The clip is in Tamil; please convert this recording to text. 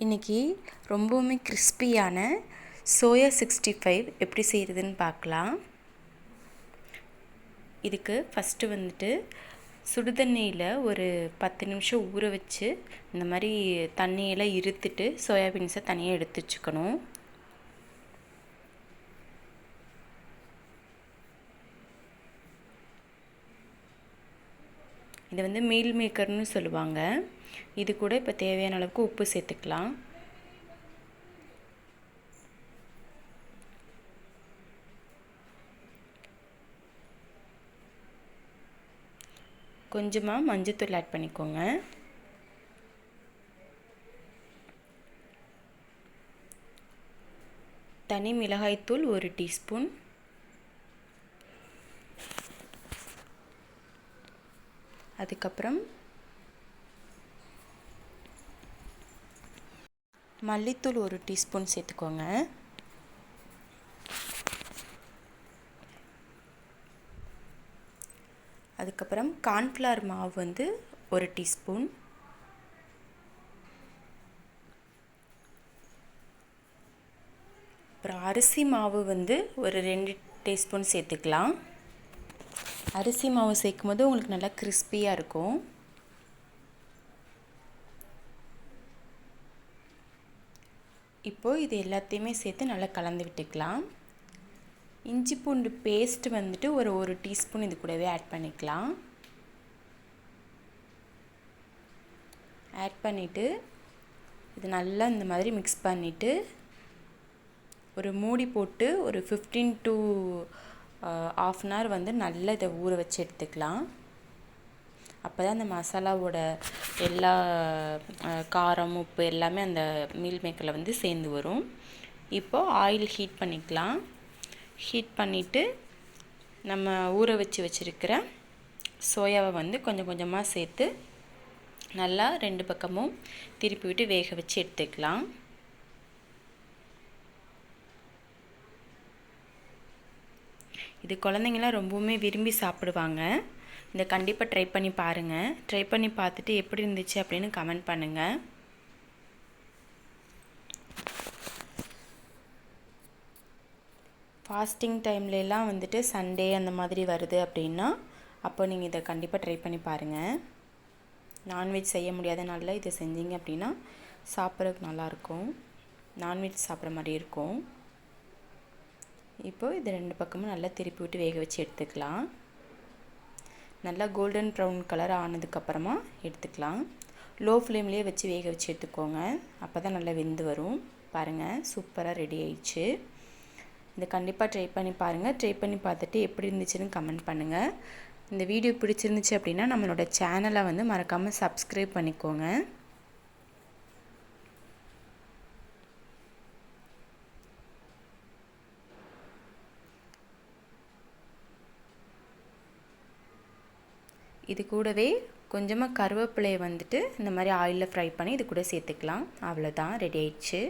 இன்றைக்கி ரொம்பவுமே கிறிஸ்பியான சோயா சிக்ஸ்டி ஃபைவ் எப்படி செய்கிறதுன்னு பார்க்கலாம். இதுக்கு ஃபஸ்ட்டு வந்துட்டு சுடுதண்ணியில் ஒரு பத்து நிமிஷம் ஊற வச்சு இந்த மாதிரி தண்ணியெல்லாம் இருத்துட்டு சோயாபீன்ஸை தனியாக எடுத்து வச்சுக்கணும் இது வந்து மீல் மேக்கர்னு சொல்லுவாங்க. இது கூட இப்போ தேவையான அளவுக்கு உப்பு சேர்த்துக்கலாம். கொஞ்சமாக மஞ்சத்தூள் ஆட் பண்ணிக்கோங்க. தனி மிளகாய்த்தூள் ஒரு டீஸ்பூன். அதுக்கப்புறம் மல்லித்தூள் ஒரு டீஸ்பூன் சேர்த்துக்கோங்க. அதுக்கப்புறம் கார்ன்ஃப்ளவர் மாவு வந்து ஒரு டீஸ்பூன். அப்புறம் அரிசி மாவு வந்து ஒரு ரெண்டு டீஸ்பூன் சேர்த்துக்கலாம். அரிசி மாவு சேர்க்கும் போது உங்களுக்கு நல்லா கிறிஸ்பியாக இருக்கும். இப்போது இது எல்லாத்தையுமே சேர்த்து நல்லா கலந்து விட்டுக்கலாம். இஞ்சி பூண்டு பேஸ்ட் வந்துட்டு ஒரு ஒரு டீஸ்பூன் இது கூடவே ஆட் பண்ணிக்கலாம். ஆட் பண்ணிவிட்டு இது நல்லா இந்த மாதிரி மிக்ஸ் பண்ணிவிட்டு ஒரு மூடி போட்டு ஒரு fifteen to half an hour வந்து நல்லா இதை ஊற வச்சு எடுத்துக்கலாம். அப்போ தான் அந்த மசாலாவோட எல்லா காரம் உப்பு எல்லாமே அந்த மீல் மேக்கரில் வந்து சேர்ந்து வரும். இப்போது ஆயில் ஹீட் பண்ணிக்கலாம். ஹீட் பண்ணிவிட்டு நம்ம ஊற வச்சு வச்சுருக்கிற சோயாவை வந்து கொஞ்சம் கொஞ்சமாக சேர்த்து நல்லா ரெண்டு பக்கமும் திருப்பி விட்டு வேக வச்சு எடுத்துக்கலாம். இது குழந்தைங்களாம் ரொம்பவுமே விரும்பி சாப்பிடுவாங்க. இதை கண்டிப்பாக ட்ரை பண்ணி பாருங்கள் ட்ரை பண்ணி பார்த்துட்டு எப்படி இருந்துச்சு அப்படின்னு கமெண்ட் பண்ணுங்கள் ஃபாஸ்டிங் டைம்லலாம் வந்துட்டு சண்டே அந்த மாதிரி வருது அப்படின்னா அப்போ நீங்கள் இதை கண்டிப்பாக ட்ரை பண்ணி பாருங்கள் நான்வெஜ் செய்ய முடியாத நாளில் இதை செஞ்சீங்க அப்படின்னா சாப்பிட்றதுக்கு நல்லாயிருக்கும் நான்வெஜ் சாப்பிட்ற மாதிரி இருக்கும். இப்போது இது ரெண்டு பக்கமும் நல்லா திருப்பி விட்டு வேக வச்சு எடுத்துக்கலாம். நல்லா கோல்டன் ப்ரௌன் கலர் ஆனதுக்கப்புறமா எடுத்துக்கலாம். லோ ஃப்ளேம்லேயே வச்சு வேக வச்சு எடுத்துக்கோங்க. அப்போ தான் நல்லா வெந்து வரும். பாருங்கள் சூப்பராக ரெடி ஆயிடுச்சு. இதை கண்டிப்பாக ட்ரை பண்ணி பாருங்கள் ட்ரை பண்ணி பார்த்துட்டு எப்படி இருந்துச்சுன்னு கமெண்ட் பண்ணுங்கள் இந்த வீடியோ பிடிச்சிருந்துச்சு அப்படின்னா நம்மளோட சேனலை வந்து மறக்காமல் சப்ஸ்கிரைப் பண்ணிக்கோங்க. இது கூடவே கொஞ்சமாக கருவேப்பிலையை வந்துட்டு இந்த மாதிரி ஆயிலில் ஃப்ரை பண்ணி இது கூட சேர்த்துக்கலாம். அவ்வளோதான் ரெடி ஆயிடுச்சு.